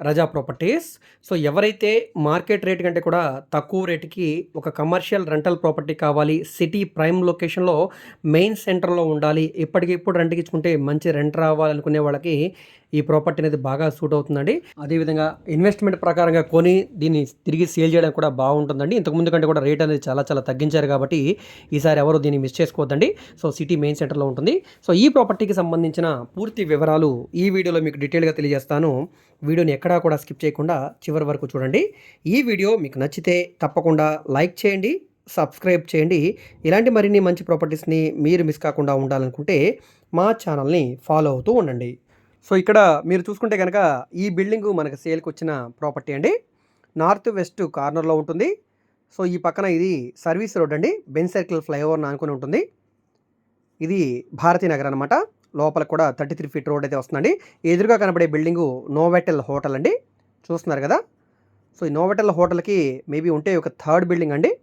Raza properties. So ఎవరైతే market rate కంటే కూడా తక్కువ రేటుకి ఒక కమర్షియల్ రెంటల్ ప్రాపర్టీ కావాలి సిటీ ప్రైమ్ లొకేషన్లో మెయిన్ సెంటర్లో ఉండాలి ఇప్పటికిప్పుడు రెంట్కి ఇచ్చుకుంటే మంచి రెంట్ రావాలనుకునే వాళ్ళకి ఈ ప్రాపర్టీ అనేది బాగా సూట్ అవుతుందండి. అదేవిధంగా ఇన్వెస్ట్మెంట్ ప్రకారంగా కొని దీన్ని తిరిగి సేల్ చేయడం కూడా బాగుంటుందండి. ఇంతకుముందు కంటే కూడా రేట్ అనేది చాలా చాలా తగ్గించారు కాబట్టి ఈసారి ఎవరు దీన్ని మిస్ చేసుకోవద్దండి. సో సిటీ మెయిన్ సెంటర్లో ఉంటుంది. సో ఈ ప్రాపర్టీకి సంబంధించిన పూర్తి వివరాలు ఈ వీడియోలో మీకు డీటెయిల్గా తెలియజేస్తాను. వీడియోని ఎక్కడా కూడా స్కిప్ చేయకుండా చివరి వరకు చూడండి. ఈ వీడియో మీకు నచ్చితే తప్పకుండా లైక్ చేయండి సబ్స్క్రైబ్ చేయండి. ఇలాంటి మరిన్ని మంచి ప్రాపర్టీస్ని మీరు మిస్ కాకుండా ఉండాలనుకుంటే మా ఛానల్ని ఫాలో అవుతూ ఉండండి. సో ఇక్కడ మీరు చూసుకుంటే కనుక ఈ బిల్డింగ్ మనకు సేల్కి వచ్చిన ప్రాపర్టీ అండి. నార్త్ వెస్ట్ కార్నర్లో ఉంటుంది. సో ఈ పక్కన ఇది సర్వీస్ రోడ్ అండి. బెన్ సర్కిల్ ఫ్లైఓవర్ని అనుకుని ఉంటుంది. ఇది భారతీ నగర్ అనమాట లోపల కూడా థర్టీ త్రీ ఫీట్ రోడ్ అయితే వస్తుందండి. ఎదురుగా కనబడే బిల్డింగు నోవెటల్ హోటల్ అండి. చూస్తున్నారు కదా? సో ఈ నోవెటల్ హోటల్కి మేబీ ఉంటే ఒక థర్డ్ బిల్డింగ్ అండి.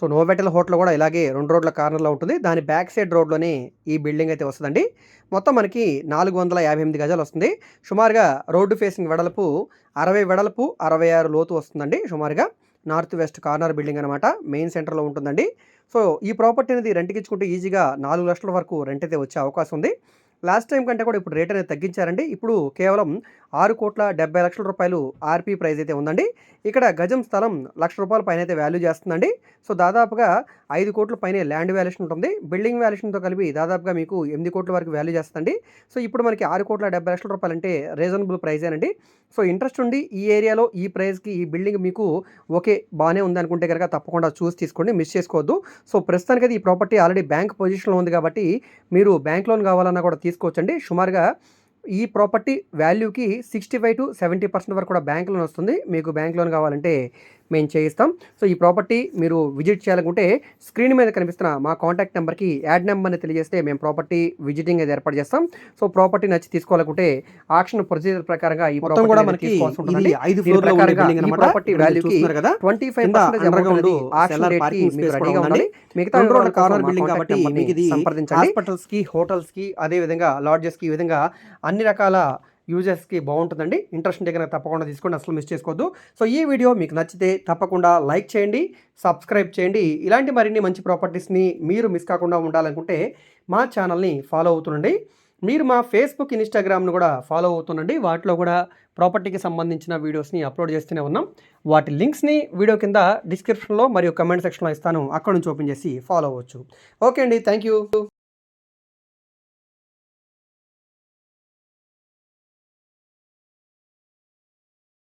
సో నోవెటల్ హోటల్ కూడా ఇలాగే రెండు రోడ్ల కార్నర్లో ఉంటుంది. దాని బ్యాక్ సైడ్ రోడ్లోనే ఈ బిల్డింగ్ అయితే వస్తుందండి. మొత్తం మనకి నాలుగు వందల యాభై ఎనిమిది గజాలు వస్తుంది. సుమారుగా రోడ్డు ఫేసింగ్ వెడల్పు అరవై వెడల్పు అరవై ఆరు లోతు వస్తుందండి సుమారుగా. నార్త్ వెస్ట్ కార్నర్ బిల్డింగ్ అనమాట మెయిన్ సెంటర్లో ఉంటుందండి. సో ఈ ప్రాపర్టీ అనేది రెంట్కి ఇచ్చుకుంటే ఈజీగా నాలుగు లక్షల వరకు రెంట్ అయితే వచ్చే అవకాశం ఉంది. లాస్ట్ టైం కంటే కూడా ఇప్పుడు రేట్ అనేది తగ్గించారండి. ఇప్పుడు కేవలం ఆరు కోట్ల డెబ్బై లక్షల రూపాయలు ఆర్పీ ప్రైజ్ అయితే ఉందండి. ఇక్కడ గజం స్థలం లక్ష రూపాయల పైన అయితే వాల్యూ చేస్తుందండి. సో దాదాపుగా ఐదు కోట్ల పైన ల్యాండ్ వాల్యుయేషన్ ఉంటుంది. బిల్డింగ్ వాల్యుయేషన్తో కలిపి దాదాపుగా మీకు ఎనిమిది కోట్ల వరకు వాల్యూ చేస్తుందండి. సో ఇప్పుడు మనకి ఆరు కోట్ల డెబ్బై లక్షల రూపాయలు అంటే రీజనబుల్ ప్రైజేనండి సో ఇంట్రెస్ట్ ఉండి ఈ ఏరియాలో ఈ ప్రైస్కి ఈ బిల్డింగ్ మీకు ఓకే బాగానే ఉంది అనుకుంటే కనుక తప్పకుండా చూసి తీసుకోండి మిస్ చేసుకోవద్దు. సో ప్రస్తుతానికి అది ఈ ప్రాపర్టీ ఆల్రెడీ బ్యాంక్ పొజిషన్లో ఉంది కాబట్టి మీరు బ్యాంక్ లోన్ కావాలన్నా కూడా తీసుకోవచ్చండి. సుమారుగా ఈ property వాల్యూకి sixty five to seventy percent వరకు కూడా బ్యాంక్ లోన్ వస్తుంది. మీకు బ్యాంక్ లోన్ కావాలంటే మేము చేయిస్తాం సో ఈ ప్రాపర్టీ మీరు విజిట్ చేయాలనుకుంటే స్క్రీన్ మీద కనిపిస్తున్న మా కాంటాక్ట్ నెంబర్కి యాడ్ నెంబర్ని తెలియజేస్తే మేము ప్రాపర్టీ విజిటింగ్ అయితే ఏర్పాటు చేస్తాం సో ప్రాపర్టీ నచ్చి తీసుకోవాలనుకుంటే ఆక్షన్ ప్రొసీజర్ ప్రకారంగా ఈ మొత్తం కూడా మనకి ఐదు. ప్రాపర్టీ వాల్యూకి కదా? ట్వంటీ ఫైవ్ రెడీగా. ఉండాలి మిగతా కార్నర్ బిల్డింగ్ కాబట్టి మీకు ఇది నెంబర్ని సంప్రదించండి హాస్పిటల్స్కి హోటల్స్కి అదే విధంగా లాడ్జెస్కి ఈ విధంగా అన్ని రకాల యూజర్స్కి బాగుంటుందండి ఇంట్రెస్ట్ ఉంటే కనుక తప్పకుండా తీసుకోండి. అసలు మిస్ చేసుకోవద్దు. సో ఈ వీడియో మీకు నచ్చితే తప్పకుండా లైక్ చేయండి సబ్స్క్రైబ్ చేయండి. ఇలాంటి మరిన్ని మంచి ప్రాపర్టీస్ని మీరు మిస్ కాకుండా ఉండాలనుకుంటే మా ఛానల్ని ఫాలో అవుతుండండి. మీరు మా ఫేస్బుక్ ఇన్స్టాగ్రామ్ను కూడా ఫాలో అవుతుండండి. వాటిలో కూడా ప్రాపర్టీకి సంబంధించిన వీడియోస్ని అప్లోడ్ చేస్తూనే ఉన్నాం. వాటి లింక్స్ని వీడియో కింద డిస్క్రిప్షన్లో మరియు కమెంట్ సెక్షన్లో ఇస్తాను. అక్కడ నుంచి ఓపెన్ చేసి ఫాలో అవ్వచ్చు. ఓకే అండి. Thank you